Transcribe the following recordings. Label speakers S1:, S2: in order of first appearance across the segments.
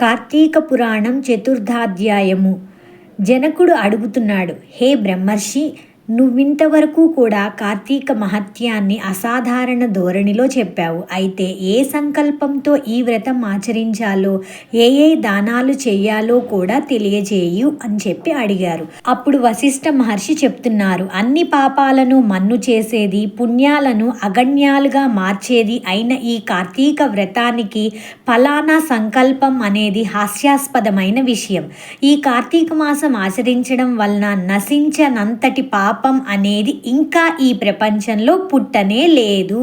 S1: కార్తీక పురాణం చతుర్థాధ్యాయము. జనకుడు అడుగుతున్నాడు హే బ్రహ్మర్షి నువ్వింతవరకు కూడా కార్తీక మహత్యాన్ని అసాధారణ ధోరణిలో చెప్పావు. అయితే ఏ సంకల్పంతో ఈ వ్రతం ఆచరించాలో ఏ ఏ దానాలు చేయాలో కూడా తెలియజేయు అని చెప్పి అడిగారు. అప్పుడు వశిష్ఠ మహర్షి చెప్తున్నారు అన్ని పాపాలను మన్ను చేసేది పుణ్యాలను అగణ్యాలుగా మార్చేది అయిన ఈ కార్తీక వ్రతానికి ఫలానా సంకల్పం అనేది హాస్యాస్పదమైన విషయం. ఈ కార్తీక మాసం ఆచరించడం వలన నశించనంతటి పాప పాపం అనేది ఇంకా ఈ ప్రపంచంలో పుట్టనే లేదు.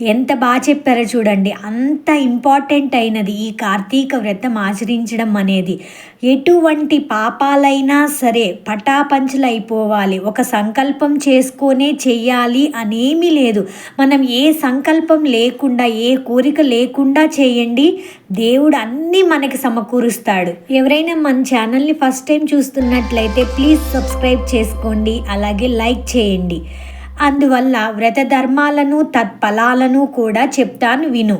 S1: ఎంత బాగా చెప్పారో చూడండి. అంత ఇంపార్టెంట్ అయినది ఈ కార్తీక వ్రతం ఆచరించడం అనేది. ఎటువంటి పాపాలైనా సరే పటాపంచలు అయిపోవాలి ఒక సంకల్పం చేసుకొనే చెయ్యాలి అనేమీ లేదు. మనం ఏ సంకల్పం లేకుండా ఏ కోరిక లేకుండా చేయండి. దేవుడు అన్నీ మనకి సమకూరుస్తాడు. ఎవరైనా మన ఛానల్ని ఫస్ట్ టైం చూస్తున్నట్లయితే ప్లీజ్ సబ్స్క్రైబ్ చేసుకోండి. అలాగే లైక్ చేయండి. అందువల్ల వ్రత ధర్మాలను తత్ఫలాలను కూడా చెప్తాను విను.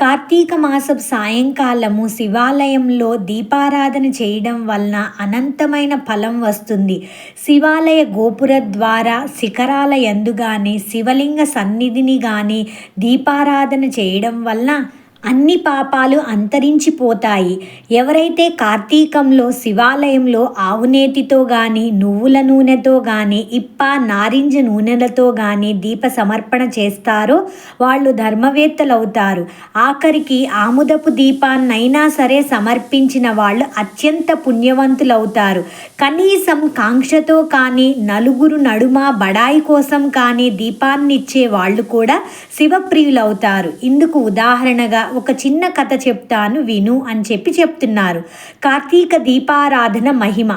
S1: కార్తీక మాసం సాయంకాలము శివాలయంలో దీపారాధన చేయడం వలన అనంతమైన ఫలం వస్తుంది. శివాలయ గోపుర ద్వారా శిఖరాల ఎందు కానీ శివలింగ సన్నిధిని కానీ దీపారాధన చేయడం వలన అన్ని పాపాలు అంతరించిపోతాయి. ఎవరైతే కార్తీకంలో శివాలయంలో ఆవునేతితో కానీ నువ్వుల నూనెతో కానీ ఇప్ప నారింజ నూనెలతో కానీ దీప సమర్పణ చేస్తారో వాళ్ళు ధర్మవేత్తలవుతారు. ఆఖరికి ఆముదపు దీపాన్నైనా సరే సమర్పించిన వాళ్ళు అత్యంత పుణ్యవంతులవుతారు. కనీసం కాంక్షతో కానీ నలుగురు నడుమ బడాయి కోసం కానీ దీపాన్నిచ్చే వాళ్ళు కూడా శివప్రియులవుతారు. ఇందుకు ఉదాహరణగా ఒక చిన్న కథ చెప్తాను విను అని చెప్పి చెప్తున్నారు. కార్తీక దీపారాధన మహిమ.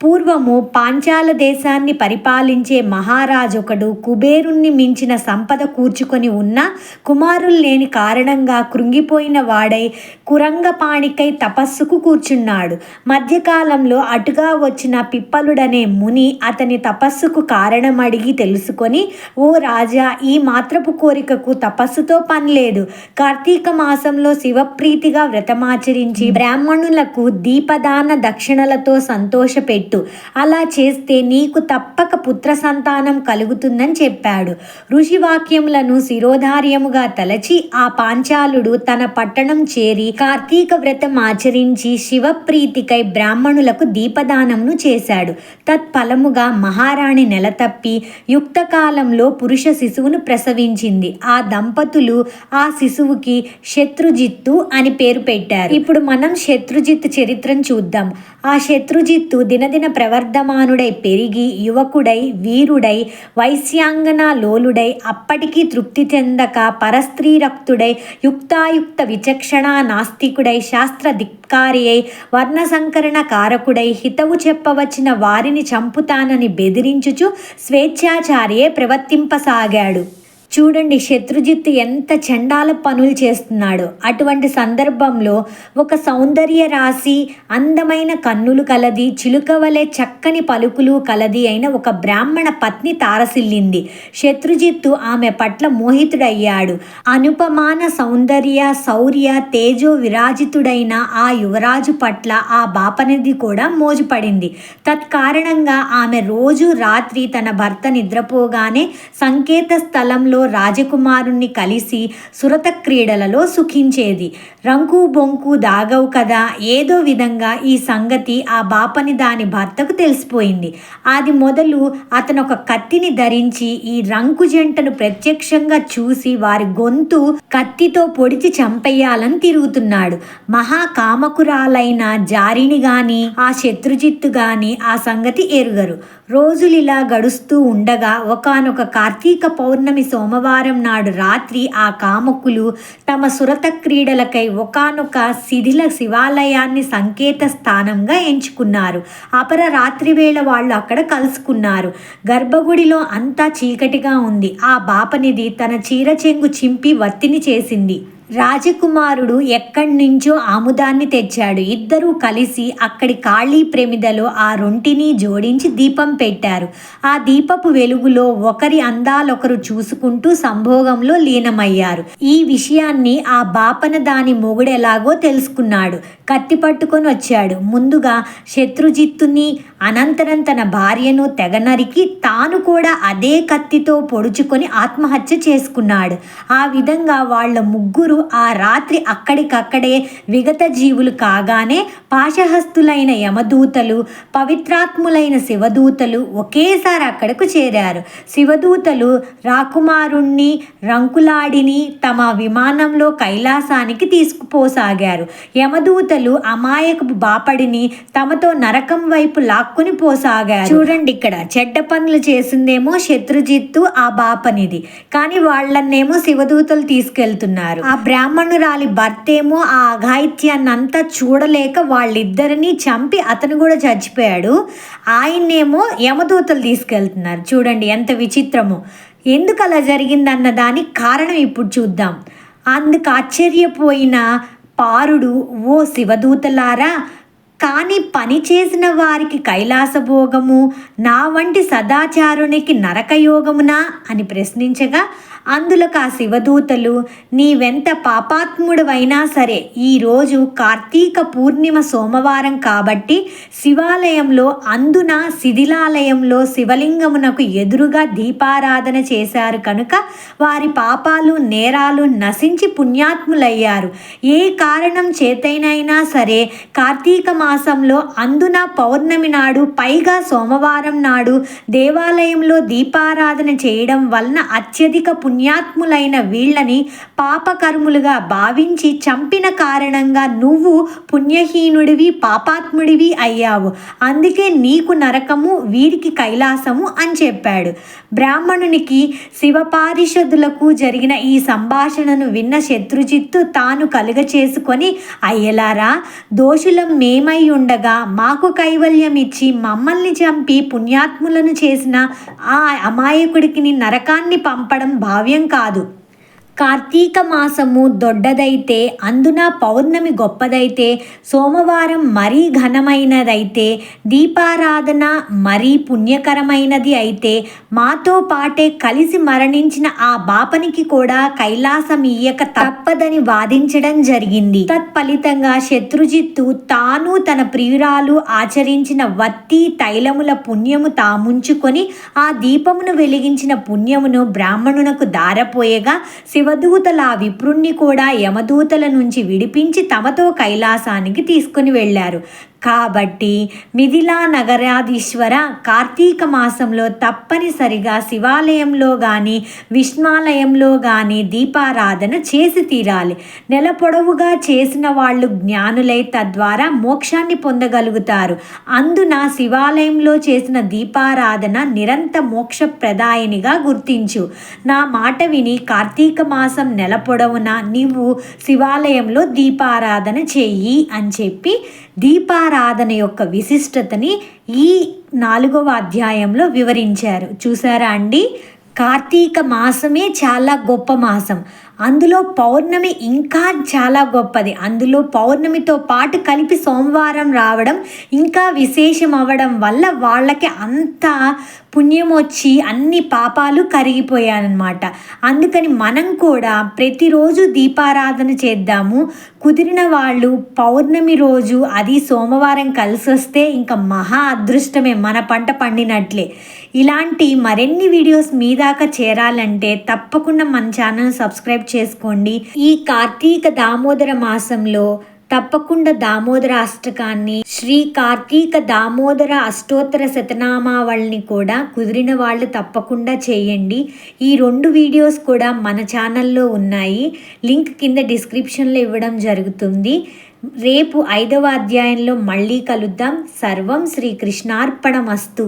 S1: పూర్వము పాంచాల దేశాన్ని పరిపాలించే మహారాజొకడు కుబేరుణ్ణి మించిన సంపద కూర్చుకొని ఉన్న కుమారులు లేని కారణంగా కృంగిపోయిన వాడై కురంగపాణికై తపస్సుకు కూర్చున్నాడు. మధ్యకాలంలో అటుగా వచ్చిన పిప్పలుడనే ముని అతని తపస్సుకు కారణం అడిగి తెలుసుకొని ఓ రాజా ఈ మాత్రపు కోరికకు తపస్సుతో పనిలేదు. కార్తీక మాసంలో శివప్రీతిగా వ్రతమాచరించి బ్రాహ్మణులకు దీపదాన దక్షిణలతో సంతోషపెట్టి పెట్టు. అలా చేస్తే నీకు తప్పక పుత్ర సంతానం కలుగుతుందని చెప్పాడు. ఋషివాక్యములను శిరోధార్యముగా తలచి ఆ పాంచాలుడు తన పట్టణం చేరి కార్తీక వ్రతం ఆచరించి శివప్రీతికై బ్రాహ్మణులకు దీపదానమును చేశాడు. తత్ఫలముగా మహారాణి నెలతప్పి యుక్తకాలంలో పురుష శిశువును ప్రసవించింది. ఆ దంపతులు ఆ శిశువుకి శత్రుజిత్తు అని పేరు పెట్టారు. ఇప్పుడు మనం శత్రుజిత్ చరిత్రను చూద్దాం. ఆ శత్రుజిత్తు దినదిన ప్రవర్ధమానుడై పెరిగి యువకుడై వీరుడై వైశ్యాంగన లోలుడై అప్పటికీ తృప్తి చెందక పరస్త్రీరక్తుడై యుక్తాయుక్త విచక్షణ నాస్తికుడై శాస్త్ర ధిక్కారి అయి వర్ణసంకరణ కారకుడై హితవు చెప్పవచ్చిన వారిని చంపుతానని బెదిరించుచు స్వేచ్ఛాచారియే ప్రవర్తింపసాగాడు. చూడండి శత్రుజిత్ ఎంత చండాల పనులు చేస్తున్నాడో. అటువంటి సందర్భంలో ఒక సౌందర్య రాశి అందమైన కన్నులు కలది చిలుక వలె చక్కని పలుకులు కలది అయిన ఒక బ్రాహ్మణ పత్ని తారసిల్లింది. శత్రుజిత్తు ఆమె పట్ల మోహితుడయ్యాడు. అనుపమాన సౌందర్య శౌర్య తేజో విరాజితుడైన ఆ యువరాజు పట్ల ఆ బాపనిధి కూడా మోజుపడింది. తత్కారణంగా ఆమె రోజు రాత్రి తన భర్త నిద్రపోగానే సంకేత స్థలంలో సమయంలో రాజకుమారుణ్ణి కలిసి సురత క్రీడలలో సుఖించేది. రంకు బొంకు దాగవు కదా ఏదో విధంగా ఈ సంగతి ఆ బాపని దాని భర్తకు తెలిసిపోయింది. అది మొదలు అతను ఒక కత్తిని ధరించి ఈ రంకు జంటను ప్రత్యక్షంగా చూసి వారి గొంతు కత్తితో పొడిచి చంపేయాలని తిరుగుతున్నాడు. మహాకామకురాలైన జారిని గాని ఆ శత్రుజిత్తు గాని ఆ సంగతి ఎరుగరు. రోజులు ఇలా గడుస్తూ ఉండగా ఒకనొక కార్తీక పౌర్ణమి సోమవారం నాడు రాత్రి ఆ కామకులు తమ సురత క్రీడలకై ఒకనొక శిథిల శివాలయాన్ని సంకేత స్థానంగా ఎంచుకున్నారు. అపర రాత్రి వేళ వాళ్ళు అక్కడ కలుసుకున్నారు. గర్భగుడిలో అంతా చీకటిగా ఉంది. ఆ బాపనిది తన చీర చెంగు చింపి వత్తిని చేసింది. రాజకుమారుడు ఎక్కడి నుంచో ఆముదాన్ని తెచ్చాడు. ఇద్దరూ కలిసి అక్కడి ఖాళీ ప్రమిదలో ఆ రొంటిని జోడించి దీపం పెట్టారు. ఆ దీపపు వెలుగులో ఒకరి అందాలొకరు చూసుకుంటూ సంభోగంలో లీనమయ్యారు. ఈ విషయాన్ని ఆ బాపన దాని మొగుడెలాగో తెలుసుకున్నాడు. కత్తి పట్టుకొని వచ్చాడు. ముందుగా శత్రుజిత్తుని అనంతరం తన భార్యను తెగ నరికి తాను కూడా అదే కత్తితో పొడుచుకొని ఆత్మహత్య చేసుకున్నాడు. ఆ విధంగా వాళ్ళ ముగ్గురు ఆ రాత్రి అక్కడికక్కడే విగత జీవులు కాగానే పాశహస్తులైన యమదూతలు పవిత్రాత్ములైన శివదూతలు ఒకేసారి అక్కడకు చేరారు. శివదూతలు రాకుమారుణ్ణి రంకులాడిని తమ విమానంలో కైలాసానికి తీసుకుపోసాగారు. యమదూతలు అమాయకపు బాపడిని తమతో నరకం వైపు లాక్కుని పోసాగారు. చూడండి ఇక్కడ చెడ్డ పనులు చేసిందేమో శత్రుజిత్తు ఆ బాపనిది. కానీ వాళ్ళన్నేమో శివదూతలు తీసుకెళ్తున్నారు. ఆ బ్రాహ్మణురాలి భర్త ఏమో ఆ అఘాయిత్యాన్నంతా చూడలేక వాళ్ళిద్దరిని చంపి అతను కూడా చచ్చిపోయాడు. ఆయన్నేమో యమదూతలు తీసుకెళ్తున్నారు. చూడండి ఎంత విచిత్రము. ఎందుకు అలా జరిగిందన్న దానికి కారణం ఇప్పుడు చూద్దాం. అందుకు ఆశ్చర్యపోయిన పారుడు ఓ శివదూతలారా కానీ పని చేసిన వారికి కైలాసభోగము నా వంటి సదాచారునికి నరకయోగమునా అని ప్రశ్నించగా అందులోకి ఆ శివదూతలు నీవెంత పాపాత్ముడవైనా సరే ఈరోజు కార్తీక పూర్ణిమ సోమవారం కాబట్టి శివాలయంలో అందున శిథిలాలయంలో శివలింగమునకు ఎదురుగా దీపారాధన చేశారు కనుక వారి పాపాలు నేరాలు నశించి పుణ్యాత్ములయ్యారు. ఏ కారణం చేతైనైనా సరే కార్తీక మాసంలో అందున పౌర్ణమి నాడు పైగా సోమవారం నాడు దేవాలయంలో దీపారాధన చేయడం వలన అత్యధిక పుణ్య పుణ్యాత్ములైన వీళ్ళని పాపకర్ములుగా భావించి చంపిన కారణంగా నువ్వు పుణ్యహీనుడివి పాపాత్ముడివి అయ్యావు. అందుకే నీకు నరకము వీరికి కైలాసము అని చెప్పాడు. బ్రాహ్మణునికి శివపారిషదులకు జరిగిన ఈ సంభాషణను విన్న శత్రుజిత్తు తాను కలుగ చేసుకొని అయ్యలారా దోషులం మేమై ఉండగా మాకు కైవల్యం ఇచ్చి మమ్మల్ని చంపి పుణ్యాత్ములను చేసిన ఆ అమాయకుడికి నరకాన్ని పంపడం భావ్యం కాదు. కార్తీక మాసము దొడ్డదైతే అందున పౌర్ణమి గొప్పదైతే సోమవారం మరీ ఘనమైనదైతే దీపారాధన మరీ పుణ్యకరమైనది అయితే మాతో పాటే కలిసి మరణించిన ఆ బాపనికి కూడా కైలాసం ఇయ్యక తప్పదని వాదించడం జరిగింది. తత్ఫలితంగా శత్రుజిత్తు తాను తన ప్రియురాలు ఆచరించిన వత్తి తైలముల పుణ్యము తాముంచుకొని ఆ దీపమును వెలిగించిన పుణ్యమును బ్రాహ్మణునకు దారపోయేగా శివ శివదూతల ఆ విప్రుణ్ణి కూడా యమదూతల నుంచి విడిపించి తమతో కైలాసానికి తీసుకుని వెళ్ళారు. కాబట్టి మిథిలా నగరాధీశ్వర కార్తీక మాసంలో తప్పనిసరిగా శివాలయంలో కానీ విష్ణాలయంలో కానీ దీపారాధన చేసి తీరాలి. నెల పొడవుగా చేసిన వాళ్ళు జ్ఞానులై తద్వారా మోక్షాన్ని పొందగలుగుతారు. అందున శివాలయంలో చేసిన దీపారాధన నిరంత మోక్షప్రదాయనిగా గుర్తించు. నా మాట విని కార్తీక మాసం నెల పొడవున నీవు శివాలయంలో దీపారాధన చెయ్యి అని చెప్పి దీపా ఆరాధన యొక్క విశిష్టతని ఈ నాలుగవ అధ్యాయంలో వివరించారు. చూసారా అండి? కార్తీక మాసమే చాలా గొప్ప మాసం. అందులో పౌర్ణమి ఇంకా చాలా గొప్పది. అందులో పౌర్ణమితో పాటు కలిపి సోమవారం రావడం ఇంకా విశేషం అవ్వడం వల్ల వాళ్ళకి అంత పుణ్యం వచ్చి అన్ని పాపాలు కరిగిపోయానమాట అందుకని మనం కూడా ప్రతిరోజు దీపారాధన చేద్దాము. కుదిరిన వాళ్ళు పౌర్ణమి రోజు అది సోమవారం కలిసి వస్తే ఇంకా మహా అదృష్టమే మన పంట పండినట్లే. ఇలాంటి మరిన్ని వీడియోస్ మీ దాకా చేరాలంటే తప్పకుండా మన ఛానల్ సబ్స్క్రైబ్ చేసుకోండి. ఈ కార్తీక దామోదర మాసంలో తప్పకుండా దామోదర అష్టకాన్ని శ్రీ కార్తీక దామోదర అష్టోత్తర శతనామావళిని కూడా కుదిరిన వాళ్ళు తప్పకుండా చేయండి. ఈ రెండు వీడియోస్ కూడా మన ఛానల్లో ఉన్నాయి. లింక్ కింద డిస్క్రిప్షన్లో ఇవ్వడం జరుగుతుంది. రేపు ఐదవ అధ్యాయంలో మళ్ళీ కలుద్దాం. సర్వం శ్రీకృష్ణార్పణమస్తు